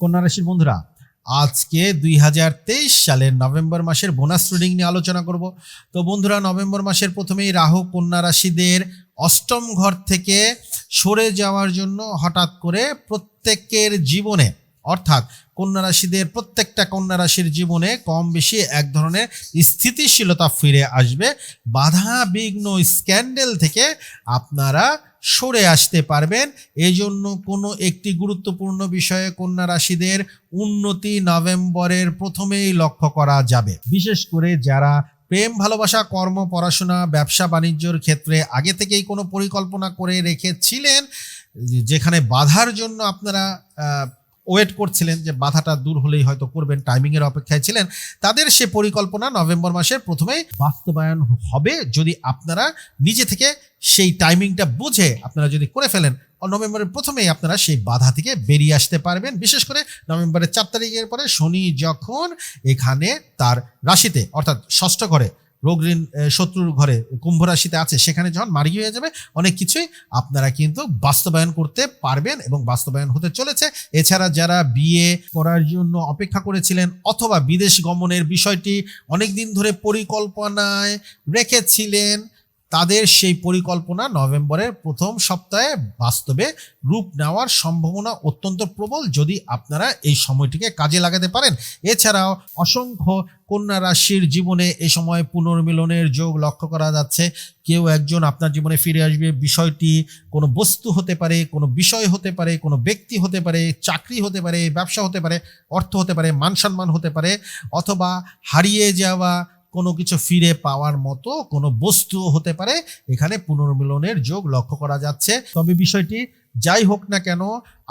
কন্যা রাশির বন্ধুরা, আজকে দুই হাজার তেইশ সালের নভেম্বর মাসের বোনাস রিডিং নিয়ে আলোচনা করব। তো বন্ধুরা, নভেম্বর মাসের প্রথমেই রাহু কন্যা রাশিদের অষ্টম ঘর থেকে সরে যাওয়ার জন্য হঠাৎ করে প্রত্যেকের জীবনে, অর্থাৎ কন্যা রাশিদের প্রত্যেকটা কন্যা রাশির জীবনে কম বেশি এক ধরনের স্থিতিশীলতা ফিরে আসবে। বাধা বিঘ্ন স্ক্যান্ডেল থেকে আপনারা সরে আসতে পারবেন। এজন্য জন্য কোনো একটি গুরুত্বপূর্ণ বিষয়ে কন্যা রাশিদের উন্নতি নভেম্বরের প্রথমেই লক্ষ্য করা যাবে। বিশেষ করে যারা প্রেম, ভালোবাসা, কর্ম, পড়াশোনা, ব্যবসা, বাণিজ্যর ক্ষেত্রে আগে থেকেই কোনো পরিকল্পনা করে রেখেছিলেন, যেখানে বাধার জন্য আপনারা ওয়েট করছিলেন যে বাধাটা দূর হলেই হয়তো করবেন টাইমিংয়ের অপেক্ষায় ছিলেন। তাদের সে পরিকল্পনা নভেম্বর মাসের প্রথমেই বাস্তবায়ন হবে যদি আপনারা নিজে থেকে সেই টাইমিংটা বুঝে আপনারা যদি করে ফেলেন। নভেম্বরের প্রথমেই আপনারা সেই বাধা থেকে বেরিয়ে আসতে পারবেন। বিশেষ করে নভেম্বরের চার তারিখের পরে শনি যখন এখানে তার রাশিতে, অর্থাৎ ষষ্ঠ ঘরে রোগ ঋণ শত্রুর ঘরে, কুম্ভ রাশিতে আছে, সেখানে যখন মারি হয়ে যাবে, অনেক কিছুই আপনারা কিন্তু বাস্তবায়ন করতে পারবেন এবং বাস্তবায়ন হতে চলেছে। এছাড়া যারা বিয়ে করার জন্য অপেক্ষা করেছিলেন অথবা বিদেশ গমনের বিষয়টি অনেক দিন ধরে পরিকল্পনায় রেখেছিলেন তাদের সেই পরিকল্পনা নভেম্বরের প্রথম সপ্তাহে বাস্তবে রূপ নেওয়ার সম্ভাবনা অত্যন্ত প্রবল যদি আপনারা এই সময়টিকে কাজে লাগাতে পারেন। এছাড়াও অসংখ্য কন্যা রাশির জীবনে এ সময় পুনর্মিলনের যোগ লক্ষ্য করা যাচ্ছে। কেউ একজন আপনার জীবনে ফিরে আসবে, বিষয়টি কোনো বস্তু হতে পারে, কোনো বিষয় হতে পারে, কোনো ব্যক্তি হতে পারে, চাকরি হতে পারে, ব্যবসা হতে পারে, অর্থ হতে পারে, মান সম্মান হতে পারে, অথবা হারিয়ে যাওয়া কোনো কিছু ফিরে পাওয়ার মতো কোনো বস্তু হতে পারে। এখানে পুনর্মিলনের যোগ লক্ষ্য করা যাচ্ছে। তবে বিষয়টি যাই হোক না কেন,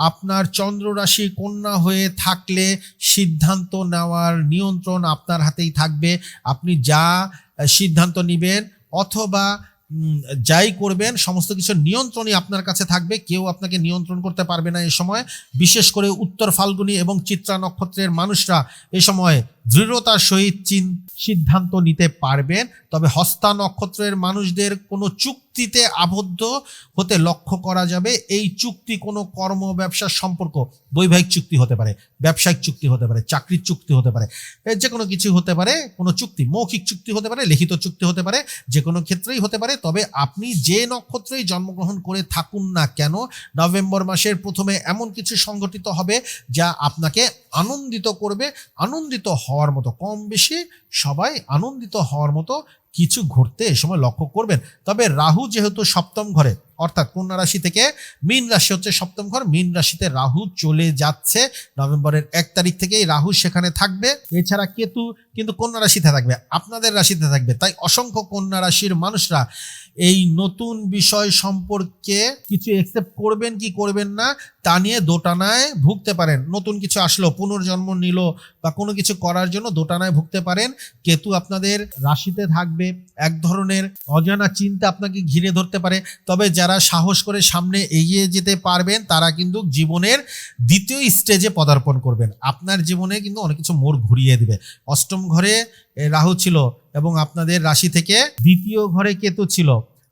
আপনার চন্দ্ররাশি কন্যা হয়ে থাকলে সিদ্ধান্ত নেওয়ার নিয়ন্ত্রণ আপনার হাতেই থাকবে। আপনি যা সিদ্ধান্ত নেবেন অথবা যাই করবেন, সমস্ত কিছু নিয়ন্ত্রণই আপনার কাছে থাকবে। কেউ আপনাকে নিয়ন্ত্রণ করতে পারবে না এ সময়। বিশেষ করে উত্তর ফাল্গুনি এবং চিত্রা নক্ষত্রের মানুষরা এ সময় দৃঢ়তার সহিত সিদ্ধান্ত নিতে পারবেন। তবে হস্তা নক্ষত্রের মানুষদের কোনো চুক্তিতে আবদ্ধ হতে লক্ষ্য করা যাবে। এই চুক্তি কোনো কর্ম ব্যবসার সম্পর্ক, বৈবাহিক চুক্তি হতে পারে, ব্যবসায়িক চুক্তি হতে পারে, চাকরির চুক্তি হতে পারে যে কোনো কিছু হতে পারে, কোনো চুক্তি, মৌখিক চুক্তি হতে পারে, লিখিত চুক্তি হতে পারে যে কোনো ক্ষেত্রেই হতে পারে। তবে আপনি যে নক্ষত্রেই জন্মগ্রহণ করে থাকুন না কেন, নভেম্বর মাসের প্রথমে এমন কিছু সংঘটিত হবে যা আপনাকে আনন্দিত করবে। আনন্দিত হওয়ার মতো, কম বেশি সবাই আনন্দিত হওয়ার মতো কিছু ঘটতে এ সময় লক্ষ্য করবেন। তবে রাহু যেহেতু সপ্তম ঘরে, অর্থাৎ কন্যা রাশি থেকে মীন রাশি হচ্ছে সপ্তম ঘর, মীন রাশিতে রাহু চলে যাচ্ছে। নভেম্বরের এক তারিখ থেকেই রাহু সেখানে থাকবে। এছাড়া কেতু কিন্তু কন্যা রাশিতে থাকবে, আপনাদের রাশিতে থাকবে। তাই অসংখ্য কন্যা রাশির মানুষরা এই নতুন বিষয় সম্পর্কে কিছু একসেপ্ট করবেন কি করবেন না, তা নিয়ে দোটানায় ভুগতে পারেন। নতুন কিছু আসলো, পুনর্জন্ম নিল বা কোনো কিছু করার জন্য দোটানায় ভুগতে পারেন। কেতু আপনাদের রাশিতে থাকবে, এক ধরনের অজানা চিন্তা আপনাকে ঘিরে ধরতে পারে। তবে যারা সাহস করে সামনে এগিয়ে যেতে পারবেন, তারা কিন্তু জীবনের দ্বিতীয় স্টেজে পদার্পণ করবেন। আপনার জীবনে কিন্তু অনেক কিছু মোড় ঘুরিয়ে দিবে। অষ্টম ঘরে রাহু ছিল এবং আপনাদের রাশি থেকে দ্বিতীয় ঘরে কেতু ছিল।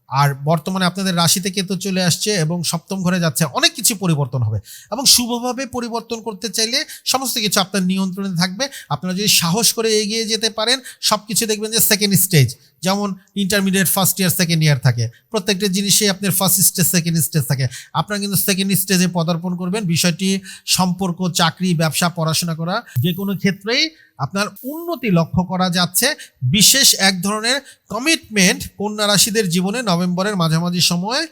আর বর্তমানে আপনাদের রাশিতে কেতু চলে আসছে এবং সপ্তম ঘরে যাচ্ছে। অনেক কিছু পরিবর্তন হবে এবং শুভভাবে পরিবর্তন করতে চাইলে সমস্ত কিছু আপনার নিয়ন্ত্রণে থাকবে। আপনারা যদি সাহস করে এগিয়ে যেতে পারেন সব কিছু দেখবেন যে সেকেন্ড স্টেজ যেমন intermediate first year second year থাকে। প্রত্যেকটা জিনিসে আপনার ফার্স্ট স্টেজ সেকেন্ড স্টেজ থাকে। আপনারা কিন্তু সেকেন্ড স্টেজে পদার্পণ করবেন। বিষয়টি সম্পর্ক, চাকরি, ব্যবসা, পড়াশোনা করা যে কোনো ক্ষেত্রেই আপনার উন্নতি লক্ষ্য করা যাচ্ছে। বিশেষ এক ধরনের কমিটমেন্ট কন্যা রাশিদের জীবনে নভেম্বরের মাঝামাঝি সময়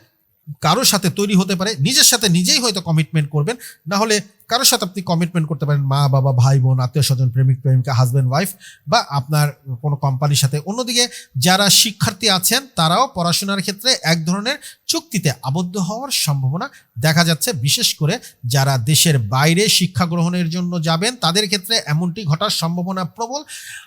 কারোর সাথে তৈরি হতে পারে, নিজের সাথে নিজেই হয়তো কমিটমেন্ট করবেন, না হলে কারোর সাথে আপনি কমিটমেন্ট করতে পারেন, মা, বাবা, ভাই, বোন, আত্মীয় স্বজন, প্রেমিক, প্রেমিকা হাজব্যান্ড ওয়াইফ বা আপনার কোনো কোম্পানির সাথে। অন্যদিকে যারা শিক্ষার্থী আছেন, তারাও পড়াশোনার ক্ষেত্রে এক ধরনের চুক্তিতে আবদ্ধ হওয়ার সম্ভাবনা দেখা যাচ্ছে। বিশেষ করে যারা দেশের বাইরে শিক্ষা গ্রহণের জন্য যাবেন, তাদের ক্ষেত্রে এমনটি ঘটার সম্ভাবনা প্রবল।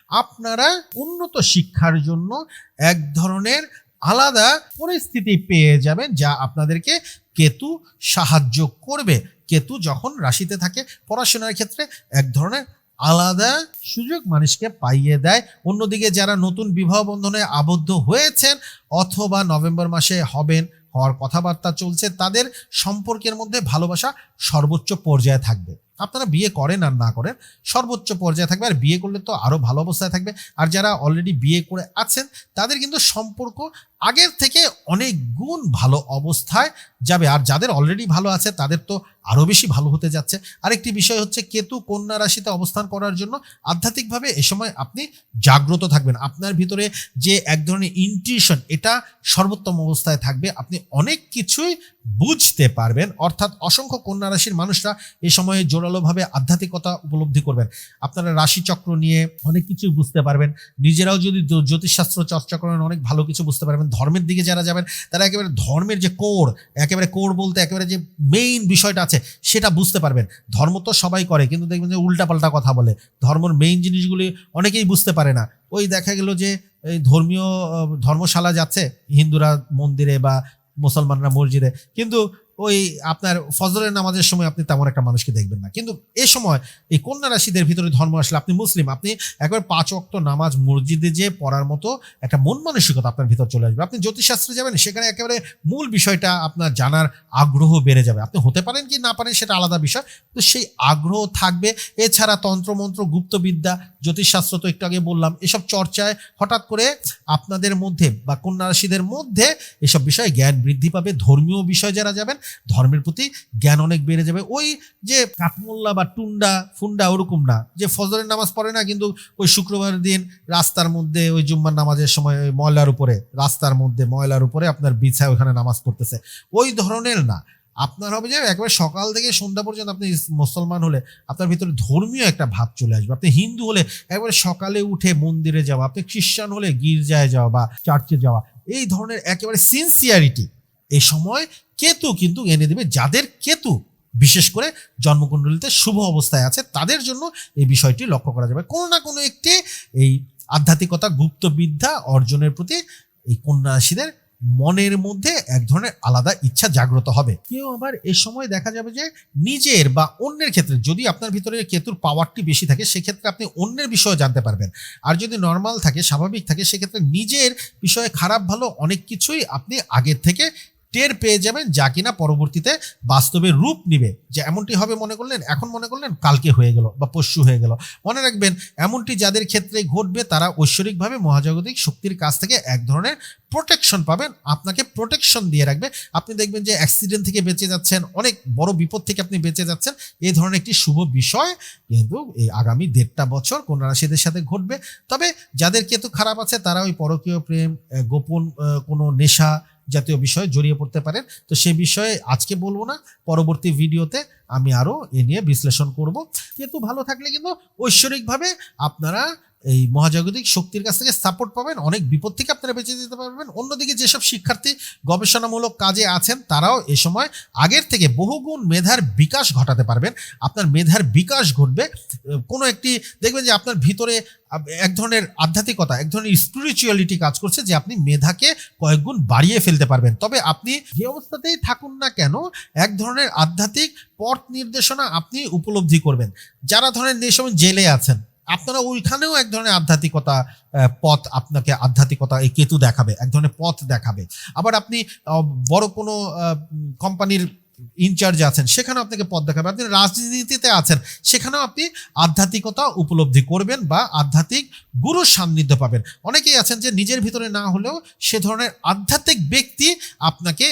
আপনারা উন্নত শিক্ষার জন্য এক ধরনের আলাদা পরিস্থিতি পেয়ে যাবেন যা আপনাদেরকে কেতু সাহায্য করবে। কেতু যখন রাশিতে থাকে, পড়াশোনার ক্ষেত্রে এক ধরনের আলাদা সুযোগ মানুষকে পাইয়ে দেয়। অন্যদিকে যারা নতুন বিবাহ বন্ধনে আবদ্ধ হয়েছেন অথবা নভেম্বর মাসে হবেন, হওয়ার কথাবার্তা চলছে, তাদের সম্পর্কের মধ্যে ভালোবাসা সর্বোচ্চ পর্যায়ে থাকবে। আপনারা বিয়ে করেন আর না করেন, সর্বোচ্চ পর্যায়ে থাকবে। আর বিয়ে করলে তো আরও ভালো অবস্থায় থাকবে। আর যারা অলরেডি বিয়ে করে আছেন, তাদের কিন্তু সম্পর্ক আগের থেকে অনেক গুণ ভালো অবস্থায় যাবে। আর যাদের অলরেডি ভালো আছে, তাদের তো আরও বেশি ভালো হতে যাচ্ছে। আরেকটি বিষয় হচ্ছে, কেতু কন্যা রাশিতে অবস্থান করার জন্য আধ্যাত্মিকভাবে এ সময় আপনি জাগ্রত থাকবেন। আপনার ভিতরে যে এক ধরনের ইনটিউশন এটা সর্বোত্তম অবস্থায় থাকবে। আপনি অনেক কিছুই বুঝতে পারবেন। অর্থাৎ অসংখ্য কন্যা রাশির মানুষরা এই সময়ে জোরালোভাবে আধ্যাত্মিকতা উপলব্ধি করবেন। আপনারা রাশিচক্র নিয়ে অনেক কিছু বুঝতে পারবেন। নিজেরাও যদি জ্যো- জ্যোতিষশাস্ত্র চর্চা করেন, অনেক ভালো কিছু বুঝতে পারবেন। ধর্মের দিকে যারা যাবেন, তারা একেবারে ধর্মের যে কোর, একেবারে কোর বলতে একেবারে যে মেইন বিষয়টা আছে, সেটা বুঝতে পারবেন। ধর্ম তো সবাই করে, কিন্তু দেখবেন যে উল্টাপাল্টা কথা বলে। ধর্মর মেইন জিনিসগুলি অনেকেই বুঝতে পারে না। ওই দেখা গেল যে এই ধর্মীয়, ধর্মশালা যাচ্ছে, হিন্দুরা মন্দিরে বা মুসলমানরা মসজিদে। কিন্তু ওই আপনার ফজরের নামাজের সময় আপনি তেমন একটা মানুষকে দেখবেন না। কিন্তু এ সময় এই কন্যা রাশিদের ভিতরে ধর্ম আসলে আপনি মুসলিম, আপনি একবার পাঁচ অক্ত নামাজ মসজিদে যে পড়ার মতো একটা মন মানসিকতা আপনার ভিতর চলে আসবে। আপনি জ্যোতিষশাস্ত্রে যাবেন, সেখানে একেবারে মূল বিষয়টা আপনার জানার আগ্রহ বেড়ে যাবে। আপনি হতে পারেন কি না পারেন সেটা আলাদা বিষয়। তো সেই আগ্রহ থাকবে। এছাড়া তন্ত্রমন্ত্র, গুপ্তবিদ্যা, জ্যোতিষশাস্ত্র তো একটু আগে বললাম, এসব চর্চায় হঠাৎ করে আপনাদের মধ্যে বা কন্যা রাশিদের মধ্যে এসব বিষয়ে জ্ঞান বৃদ্ধি পাবে। ধর্মীয় বিষয় যারা যাবেন ধর্মের প্রতি জ্ঞান অনেক বেড়ে যাবে। ওই যে কাঠমোল্লা বা টুন্ডা, ফুন্ডা ওরকম না। যে ফজরের নামাজ পড়ে না, কিন্তু ওই শুক্রবার দিন রাস্তার মধ্যে ওই জুম্মার নামাজের সময় ওই ময়লার উপরে, রাস্তার মধ্যে ময়লার উপরে আপনার বিছায় ওখানে নামাজ পড়তেছে। ওই ধরনের না। আপনার হবে যে একবার সকাল থেকে সন্ধ্যা পর্যন্ত আপনি মুসলমান হলে আপনার ভিতরে ধর্মীয় একটা ভাব চলে আসবে। আপনি হিন্দু হলে একবারে সকালে উঠে মন্দিরে যাওয়া, আপনি খ্রিস্টান হলে গির্জায় যাওয়া বা চার্চে যাওয়া, এই ধরনের একেবারে সিনসিয়ারিটি এই সময় কেতু কিন্তু এনে দেবে যাদের কেতু, বিশেষ করে জন্মকুণ্ডলিতে শুভ অবস্থায় আছে, তাদের জন্য এই বিষয়টি লক্ষ্য করা যাবে। কোনো না কোনো একটি এই আধ্যাত্মিকতা, গুপ্তবিদ্যা অর্জনের প্রতি এই কন্যা রাশিদের মনের মধ্যে এক ধরনের আলাদা ইচ্ছা জাগ্রত হবে। কেউ আবার এ সময় দেখা যাবে যে নিজের বা অন্যের ক্ষেত্রে যদি আপনার ভিতরে কেতুর পাওয়ারটি বেশি থাকে, সেক্ষেত্রে আপনি অন্যের বিষয়ে জানতে পারবেন। আর যদি নর্মাল থাকে, স্বাভাবিক থাকে, সেক্ষেত্রে নিজের বিষয়ে খারাপ, ভালো অনেক কিছুই আপনি আগের থেকে টের পেয়ে যাবেন যা কিনা পরবর্তীতে বাস্তবে রূপ নিবে। যে এমনটি হবে মনে করলেন, এখন মনে করলেন কালকে হয়ে গেল বা পরশু হয়ে গেল। মনে রাখবেন, এমনটি যাদের ক্ষেত্রে ঘটবে, তারা ঐশ্বরিকভাবে মহাজাগতিক শক্তির কাছ থেকে এক ধরনের প্রোটেকশন পাবেন। আপনাকে প্রোটেকশন দিয়ে রাখবে। আপনি দেখবেন যে অ্যাক্সিডেন্ট থেকে বেঁচে যাচ্ছেন, অনেক বড় বিপদ থেকে আপনি বেঁচে যাচ্ছেন এই ধরনের একটি শুভ বিষয় কিন্তু এই আগামী দেড়টা বছর কন্যা রাশিদের সাথে ঘটবে। তবে যাদের কেতু খারাপ আছে, তারা ওই পরকীয় প্রেম গোপন কোনো নেশা জাতীয় বিষয়ে জড়িয়ে পড়তে পারেন। তো সে বিষয়ে আজকে বলব না, পরবর্তী ভিডিওতে আমি আরও এ নিয়ে বিশ্লেষণ করব। কিন্তু ভালো থাকলে কিন্তু ঐশ্বরিকভাবে আপনারা এই মহাজাগতিক শক্তির কাছ থেকে সাপোর্ট পাবেন, অনেক বিপদ থেকে আপনারা বেঁচে যেতে পারবেন। অন্যদিকে যেসব শিক্ষার্থী গবেষণামূলক কাজে আছেন, তারাও এ সময় আগের থেকে বহুগুণ মেধার বিকাশ ঘটাতে পারবেন। আপনার মেধার বিকাশ ঘটবে কোনো একটি, দেখবেন যে আপনার ভিতরে এক ধরনের আধ্যাত্মিকতা, এক ধরনের স্পিরিচুয়ালিটি কাজ করছে যে আপনি মেধাকে কয়েকগুণ বাড়িয়ে ফেলতে পারবেন। তবে আপনি যে অবস্থাতেই থাকুন না কেন, এক ধরনের আধ্যাত্মিক পথ নির্দেশনা আপনি উপলব্ধি করবেন। যারা ধরেন যে সময় জেলে আছেন আপনারা ওইখানেও এক ধরনের আধ্যাত্মিকতা পথ আপনাকে আধ্যাত্মিকতা, এই কেতু দেখাবে, এক ধরনের পথ দেখাবে। আবার আপনি বড় কোনো কোম্পানির ইনচার্জ আছেন, সেখানেও আপনাকে পথ দেখাবে। আপনি রাজনীতিতে আছেন, সেখানেও আপনি আধ্যাত্মিকতা উপলব্ধি করবেন বা আধ্যাত্মিক গুরু সান্নিধ্য পাবেন। অনেকেই আছেন যে নিজের ভিতরে না হলেও সে ধরনের আধ্যাত্মিক ব্যক্তি আপনাকে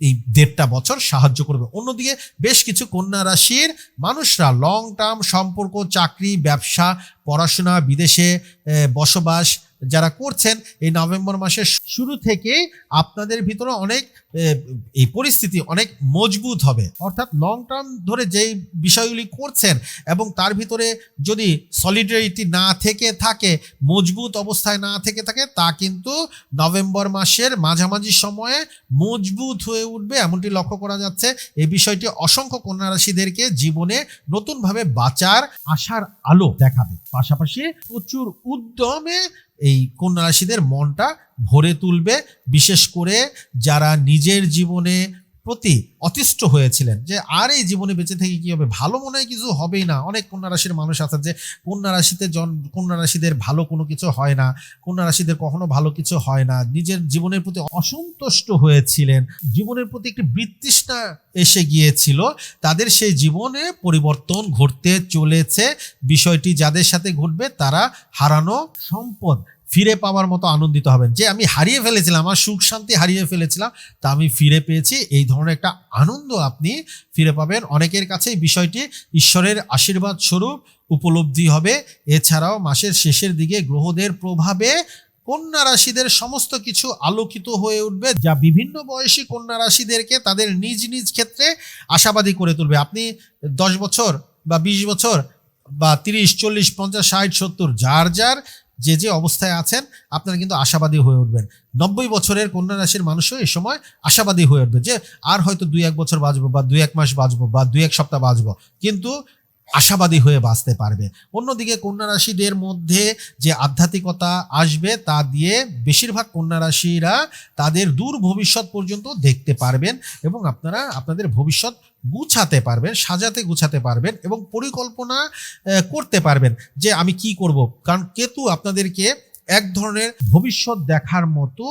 এই দেড়টা বছর সাহায্য করবে। অন্যদিকে বেশ কিছু কন্যা রাশির মানুষরা লং টার্ম সম্পর্ক, চাকরি, ব্যবসা, পড়াশোনা, বিদেশে বসবাস যারা করছেন, এই নভেম্বর মাসের শুরু থেকেই আপনাদের ভিতরে অনেক এই পরিস্থিতি অনেক মজবুত হবে। অর্থাৎ লং টার্ম ধরে যেই বিষয়গুলি করছেন এবং তার ভিতরে যদি সলিডারিটি না থেকে থাকে, মজবুত অবস্থায় না থেকে থাকে, তা কিন্তু নভেম্বর মাসের মাঝামাঝি সময়ে মজবুত হয়ে উঠবে এমনটি লক্ষ্য করা যাচ্ছে। এই বিষয়টি অসংখ্য কন্যা রাশিদেরকে জীবনে নতুনভাবে বাঁচার আশার আলো দেখাবে। পাশাপাশি প্রচুর উদ্যমে এই কন্যা রাশিদের মনটা ভরে তুলবে। বিশেষ করে যারা নিজের জীবনে প্রতি অতিষ্ঠ হয়েছিলেন যে, আর এই জীবনে বেঁচে থেকে কি হবে? ভালো মনে হয় কিছু হবেই না। অনেক কন্যা রাশির মানুষ আছে যে কন্যা রাশিতে জন কন্যা রাশিদের ভালো কোনো কিছু হয় না। কন্যা রাশিদের কখনো ভালো কিছু হয় না। নিজের জীবনের প্রতি অসন্তুষ্ট হয়েছিলেন। জীবনের প্রতি একটি বৃত্তৃষ্ণা এসে গিয়েছিল। তাদের সেই জীবনে পরিবর্তন ঘটতে চলেছে। বিষয়টি যাদের সাথে ঘটবে, তারা হারানো সম্পদ। ফিরে পাওয়ার মতো আনন্দিত হবেন। যে আমি হারিয়ে ফেলেছিলাম, আমার সুখ শান্তি হারিয়ে ফেলেছিলাম, তা আমি ফিরে পেয়েছি। এই ধরনের একটা আনন্দ আপনি ফিরে পাবেন। অনেকের কাছে বিষয়টি ঈশ্বরের আশীর্বাদ স্বরূপ উপলব্ধি হবে। এছাড়াও মাসের শেষের দিকে গ্রহদের প্রভাবে কন্যা রাশিদের সমস্ত কিছু আলোকিত হয়ে উঠবে, যা বিভিন্ন বয়সী কন্যা রাশিদেরকে তাদের নিজ নিজ ক্ষেত্রে আশাবাদী করে তুলবে। আপনি দশ বছর বা বিশ বছর বা তিরিশ, চল্লিশ, পঞ্চাশ, ষাট, সত্তর, যার যার যে যে অবস্থায় আছেন, আপনারা কিন্তু আশাবাদী হয়ে উঠবেন। নব্বই বছরের কন্যা রাশির মানুষও এই সময় আশাবাদী হয়ে উঠবে যে, আর হয়তো দুই এক বছর বাঁচবো বা দুই এক মাস বাঁচবো বা দুই এক সপ্তাহ বাঁচবো। কিন্তু আশাবাদী হয়ে বাঁচতে পারবে। অন্যদিকে কন্যা রাশিদের মধ্যে যে আধ্যাত্মিকতা আসবে, তা দিয়ে বেশিরভাগ কন্যা রাশিরা তাদের দূর ভবিষ্যৎ পর্যন্ত দেখতে পারবেন এবং আপনারা আপনাদের ভবিষ্যৎ গুছাতে পারবেন, সাজাতে গুছাতে পারবেন এবং পরিকল্পনা করতে পারবেন যে আমি কি করব। কারণ কেতু আপনাদেরকে এক ধরনের ভবিষ্যৎ দেখার মতো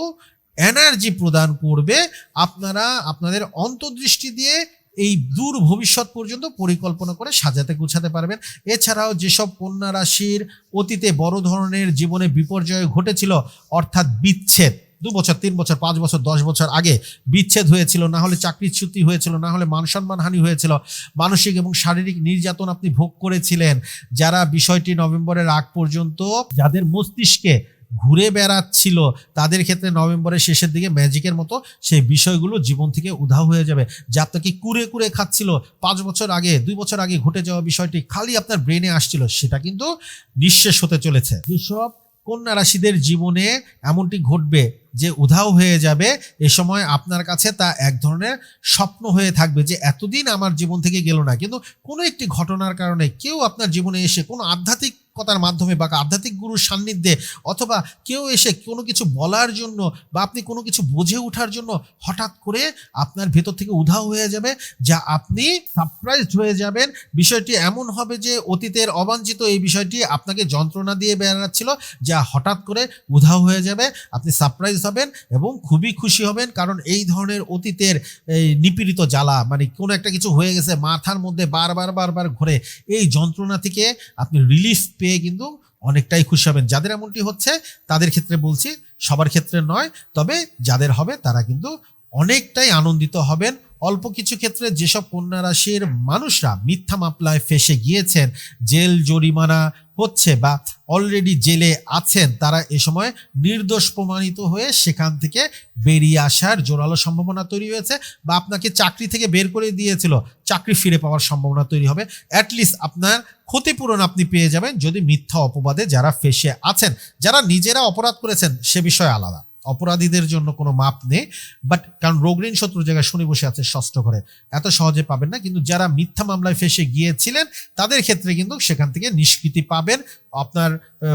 এনার্জি প্রদান করবে। আপনারা আপনাদের অন্তর্দৃষ্টি দিয়ে এই দূর ভবিষ্যৎ পর্যন্ত পরিকল্পনা করে সাজাতে গুছাতে পারবেন। এছাড়াও যেসব কন্যা রাশির অতীতে বড় ধরনের জীবনে বিপর্যয় ঘটেছিল, অর্থাৎ বিচ্ছেদ, দু বছর, তিন বছর, পাঁচ বছর, দশ বছর আগে বিচ্ছেদ হয়েছিল, না হলে চাকরিচ্যুতি হয়েছিল, না হলে মান সম্মান হানি হয়েছিল, মানসিক এবং শারীরিক নির্যাতন আপনি ভোগ করেছিলেন। যারা বিষয়টি নভেম্বরের আগ পর্যন্ত, যাদের মস্তিষ্কে ঘুরে বেড়াচ্ছিল। তাদের ক্ষেত্রে নভেম্বরের শেষের দিকে ম্যাজিকের মতো সেই বিষয়গুলো জীবন থেকে উধাও হয়ে যাবে। যা আপনাকে কুড়ে কুড়ে খাচ্ছিল? পাঁচ বছর আগে দুই বছর আগে ঘটে যাওয়া বিষয়টি খালি আপনার ব্রেনে আসছিল সেটা কিন্তু নিঃশেষ হতে চলেছে। যেসব কন্যা রাশিদের জীবনে এমনটি ঘটবে। যে উধাও হয়ে যাবে, এ সময় আপনার কাছে তা এক ধরনের স্বপ্ন হয়ে থাকবে যে এতদিন আমার জীবন থেকে গেল না। কিন্তু কোনো একটি ঘটনার কারণে কেউ আপনার জীবনে এসে কোনো আধ্যাত্মিক আধ্যাত্মিকতার মাধ্যমে বা আধ্যাত্মিক গুরুর সান্নিধ্যে অথবা কেউ এসে কোনো কিছু বলার জন্য বা আপনি কোনো কিছু বুঝে ওঠার জন্য হঠাৎ করে আপনার ভেতর থেকে উধাও হয়ে যাবে, যা আপনি সারপ্রাইজড হয়ে যাবেন। বিষয়টি এমন হবে যে অতীতের অবাঞ্ছিত এই বিষয়টি আপনাকে যন্ত্রণা দিয়ে বেড়াচ্ছিল, যা হঠাৎ করে উধাও হয়ে যাবে। আপনি সারপ্রাইজ হবেন এবং খুবই খুশি হবেন কারণ এই ধরনের অতীতের এই নিপীড়িত জ্বালা মানে কোনো একটা কিছু হয়ে গেছে মাথার মধ্যে বারবার বারবার ঘুরে, এই যন্ত্রণা থেকে আপনি রিলিফ পেয়ে কিন্তু অনেকটাই খুশি হবেন। যাদের এমনটি হচ্ছে, তাদের ক্ষেত্রে বলছি, সবার ক্ষেত্রে নয়, তবে যাদের হবে তারা কিন্তু অনেকটাই আনন্দিত হবেন। অল্প কিছু ক্ষেত্রে যেসব কন্যা রাশির মানুষরা মিথ্যা মামলায় ফেসে গিয়েছেন, জেল জরিমানা হচ্ছে বা অলরেডি জেলে আছেন, তারা এ সময় নির্দোষ প্রমাণিত হয়ে সেখান থেকে বেরিয়ে আসার জোরালো সম্ভাবনা তৈরি হয়েছে বা আপনাকে চাকরি থেকে বের করে দিয়েছিল, চাকরি ফিরে পাওয়ার সম্ভাবনা তৈরি হবে। অ্যাটলিস্ট আপনার ক্ষতিপূরণ আপনি পেয়ে যাবেন যদি মিথ্যা অপবাদে যারা ফেসে আছেন, যারা নিজেরা অপরাধ করেছেন সে বিষয়ে আলাদা। অপরাধীদের জন্য কোনো মাপ নেই বাট কারণ রোগঋণ শত্রু জায়গায় শুনে বসে আছে ষষ্ঠ ঘরে। এত সহজে পাবেন না, কিন্তু যারা মিথ্যা মামলায় ফেসে গিয়েছিলেন, তাদের ক্ষেত্রে কিন্তু সেখান থেকে নিষ্কৃতি পাবেন। আপনার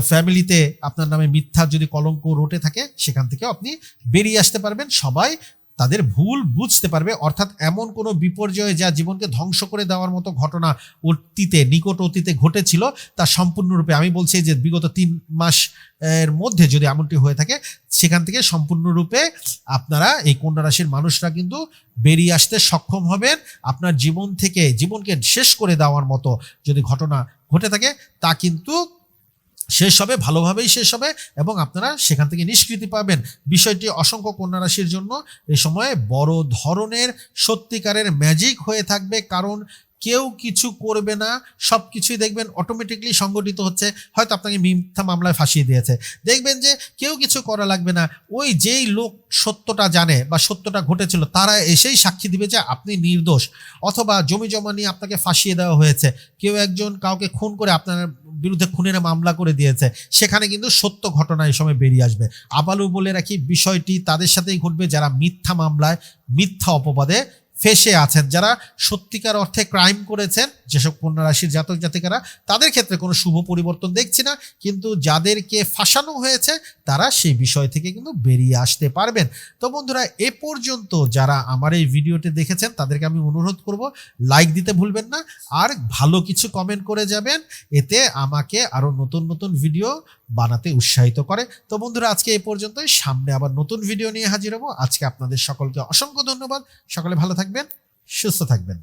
ফ্যামিলিতে আপনার নামে মিথ্যা যদি কলঙ্ক রোটে থাকে, সেখান থেকে আপনি বেরিয়ে আসতে পারবেন। সবাই তাদের ভুল বুঝতে পারবে, অর্থাৎ এমন কোনো বিপর্যয় যা জীবনকে ধ্বংস করে দেওয়ার মতো ঘটনা অতীতে, নিকট অতীতে ঘটেছিল, তা সম্পূর্ণরূপে আমি বলছি যে বিগত তিন মাস, এর মধ্যে যদি এমনটি হয়ে থাকে, সেখান থেকে সম্পূর্ণরূপে আপনারা এই কন্যা রাশির মানুষরা কিন্তু বেরিয়ে আসতে সক্ষম হবেন। আপনার জীবন থেকে, জীবনকে শেষ করে দেওয়ার মতো যদি ঘটনা ঘটে থাকে, তা কিন্তু শেষ হবে, ভালোভাবেই শেষ হবে এবং আপনারা সেখান থেকে নিষ্কৃতি পাবেন। বিষয়টি অসংখ্য কন্যা রাশির জন্য এ সময় বড় ধরনের সত্যিকারের ম্যাজিক হয়ে থাকবে কারণ কেউ কিছু করবে না সব কিছুই দেখবেন অটোমেটিকলি সংগঠিত হচ্ছে, হয়তো আপনাকে মিথ্যা মামলায় ফাঁসিয়ে দিয়েছে। দেখবেন যে কেউ কিছু করা লাগবে না, ওই যেই লোক সত্যটা জানে বা সত্যটা ঘটেছিল, তারা এসেই সাক্ষী দিবে যে আপনি নির্দোষ, অথবা জমি জমা নিয়ে আপনাকে ফাঁসিয়ে দেওয়া হয়েছে। কেউ একজন কাউকে খুন করে আপনার বিরুদ্ধে খুনের মামলা করে দিয়েছে, সেখানে কিন্তু সত্য ঘটনা এই সময় বেরিয়ে আসবে। আবালু বলে রাখি, বিষয়টি তাদের সাথেই ঘটবে যারা মিথ্যা মামলায়, মিথ্যা অপবাদে ফেসে আছেন যারা সত্যিকার অর্থে ক্রাইম করেছেন যেসব কন্যা রাশির জাতক জাতিকারা, তাদের ক্ষেত্রে কোনো শুভ পরিবর্তন দেখছি না, কিন্তু যাদেরকে ফাঁসানো হয়েছে, তারা সেই বিষয় থেকে কিন্তু বেরিয়ে আসতে পারবেন। তো বন্ধুরা, এ পর্যন্ত যারা আমার এই ভিডিওটি দেখেছেন, তাদেরকে আমি অনুরোধ করব, লাইক দিতে ভুলবেন না, আর ভালো কিছু কমেন্ট করে যাবেন, এতে আমাকে আরও নতুন নতুন ভিডিও বানাতে উৎসাহিত করে। তো বন্ধুরা, আজকে এই পর্যন্তই, সামনে আবার নতুন ভিডিও নিয়ে হাজির হব। আজকে আপনাদের সকলকে অসংখ্য ধন্যবাদ। সকলে ভালো থাকবেন, সুস্থ থাকবেন।